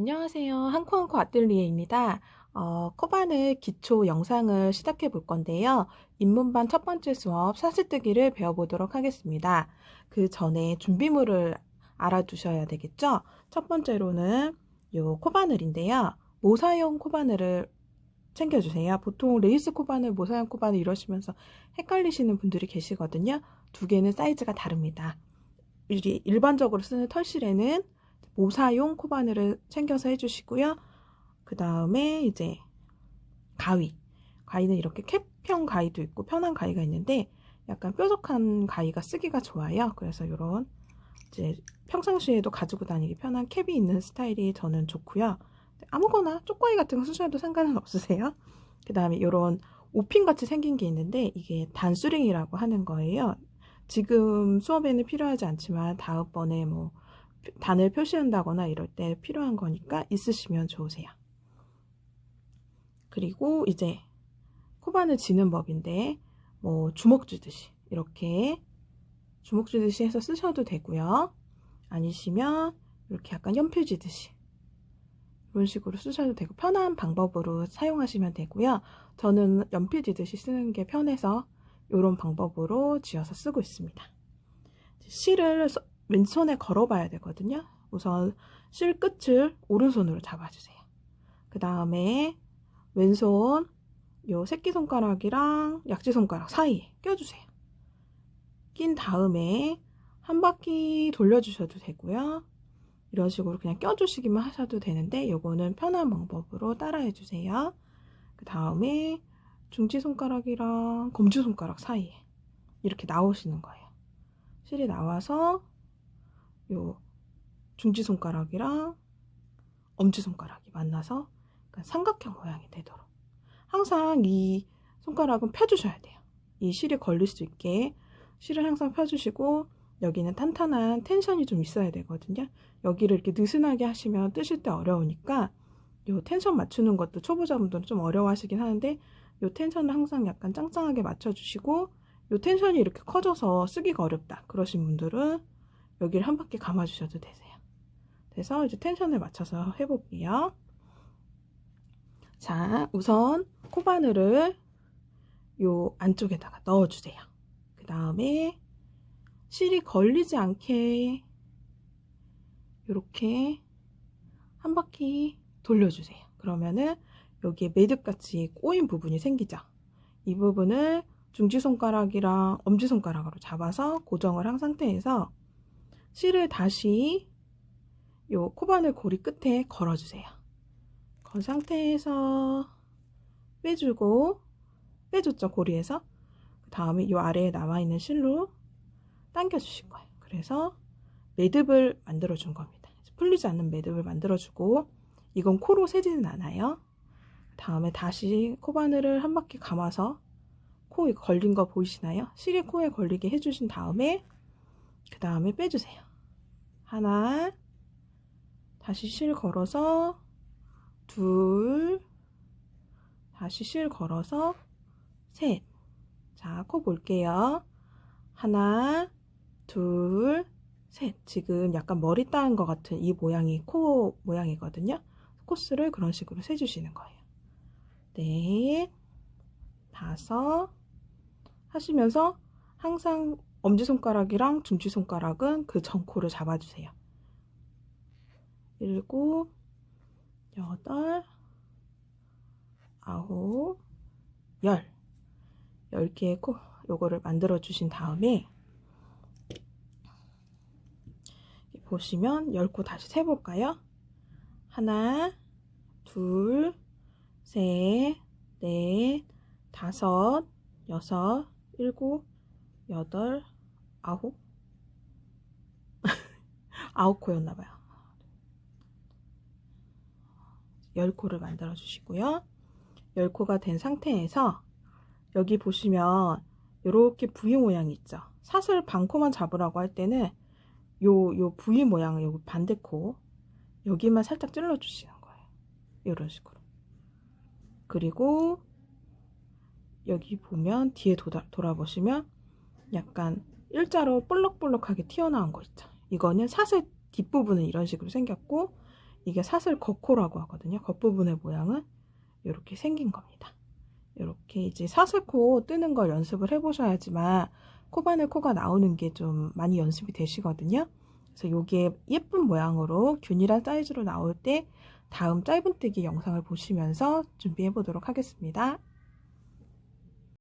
안녕하세요. 한코한코 아뜰리에입니다. 어, 코바늘 기초 영상을 시작해 볼 건데요. 입문반 첫 번째 수업 사슬뜨기를 배워보도록 하겠습니다. 그 전에 준비물을 알아두셔야 되겠죠? 첫 번째로는 요 코바늘인데요. 모사용 코바늘을 챙겨주세요. 보통 레이스 코바늘, 모사용 코바늘 이러시면서 헷갈리시는 분들이 계시거든요. 두 개는 사이즈가 다릅니다. 일반적으로 쓰는 털실에는 모사용 코바늘을 챙겨서 해주시고요. 그 다음에 이제 가위. 가위는 이렇게 캡형 가위도 있고 편한 가위가 있는데 약간 뾰족한 가위가 쓰기가 좋아요. 그래서 이런 이제 평상시에도 가지고 다니기 편한 캡이 있는 스타일이 저는 좋고요. 아무거나 쪽가위 같은 거 쓰셔도 상관은 없으세요. 그 다음에 이런 오핀 같이 생긴 게 있는데 이게 단수링이라고 하는 거예요. 지금 수업에는 필요하지 않지만 다음번에 뭐 단을 표시한다거나 이럴 때 필요한 거니까 있으시면 좋으세요. 그리고 이제 코바늘 지는 법인데 뭐 주먹 쥐듯이 이렇게 주먹 쥐듯이 해서 쓰셔도 되고요. 아니시면 이렇게 약간 연필 쥐듯이 이런 식으로 쓰셔도 되고 편한 방법으로 사용하시면 되고요. 저는 연필 쥐듯이 쓰는 게 편해서 이런 방법으로 지어서 쓰고 있습니다. 실을 왼손에 걸어봐야 되거든요. 우선 실 끝을 오른손으로 잡아주세요. 그 다음에 왼손 요 새끼손가락이랑 약지손가락 사이에 껴주세요. 낀 다음에 한 바퀴 돌려주셔도 되고요. 이런 식으로 그냥 껴주시기만 하셔도 되는데 요거는 편한 방법으로 따라해 주세요. 그 다음에 중지손가락이랑 검지손가락 사이에 이렇게 나오시는 거예요. 실이 나와서 요 중지손가락이랑 엄지손가락이 만나서 삼각형 모양이 되도록 항상 이 손가락은 펴주셔야 돼요. 이 실이 걸릴 수 있게 실을 항상 펴주시고 여기는 탄탄한 텐션이 좀 있어야 되거든요. 여기를 이렇게 느슨하게 하시면 뜨실 때 어려우니까 요 텐션 맞추는 것도 초보자분들은 좀 어려워하시긴 하는데 요 텐션을 항상 약간 짱짱하게 맞춰주시고 요 텐션이 이렇게 커져서 쓰기가 어렵다 그러신 분들은 여기를 한 바퀴 감아주셔도 되세요. 그래서 이제 텐션을 맞춰서 해볼게요. 자, 우선 코바늘을 요 안쪽에다가 넣어주세요. 그 다음에 실이 걸리지 않게 이렇게 한 바퀴 돌려주세요. 그러면은 여기에 매듭같이 꼬인 부분이 생기죠. 이 부분을 중지손가락이랑 엄지손가락으로 잡아서 고정을 한 상태에서 실을 다시 요 코바늘 고리 끝에 걸어주세요. 그 상태에서 빼주고 빼줬죠 고리에서 그 다음에 요 아래에 남아있는 실로 당겨주실 거예요. 그래서 매듭을 만들어준 겁니다. 풀리지 않는 매듭을 만들어주고 이건 코로 세지는 않아요. 다음에 다시 코바늘을 한 바퀴 감아서 코에 걸린 거 보이시나요? 실이 코에 걸리게 해주신 다음에 그 다음에 빼주세요. 하나, 다시 실 걸어서 둘, 다시 실 걸어서 셋. 자, 코 볼게요. 하나, 둘, 셋. 지금 약간 머리 따은 것 같은 이 모양이 코 모양이거든요. 코스를 그런 식으로 세주시는 거예요. 넷, 다섯 하시면서 항상 엄지손가락이랑 중지손가락은 그 전코를 잡아주세요. 일곱, 여덟, 아홉, 열. 열 개의 코, 요거를 만들어 주신 다음에 보시면 열 코 다시 세볼까요? 하나, 둘, 셋, 넷, 다섯, 여섯, 일곱, 여덟, 아홉 아홉 코였나봐요. 열 코를 만들어 주시고요. 열 코가 된 상태에서 여기 보시면 이렇게 V 모양이 있죠. 사슬 반코만 잡으라고 할 때는 요, 요 V 모양, 여기 반대코 여기만 살짝 찔러 주시는 거예요. 이런 식으로. 그리고 여기 보면 뒤에 돌아, 돌아보시면 약간 일자로 볼록볼록하게 튀어나온 거 있죠. 이거는 사슬 뒷부분은 이런 식으로 생겼고 이게 사슬 겉코라고 하거든요. 겉부분의 모양은 이렇게 생긴 겁니다. 이렇게 이제 사슬코 뜨는 걸 연습을 해보셔야지만 코바늘 코가 나오는 게 좀 많이 연습이 되시거든요. 그래서 이게 예쁜 모양으로 균일한 사이즈로 나올 때 다음 짧은뜨기 영상을 보시면서 준비해 보도록 하겠습니다.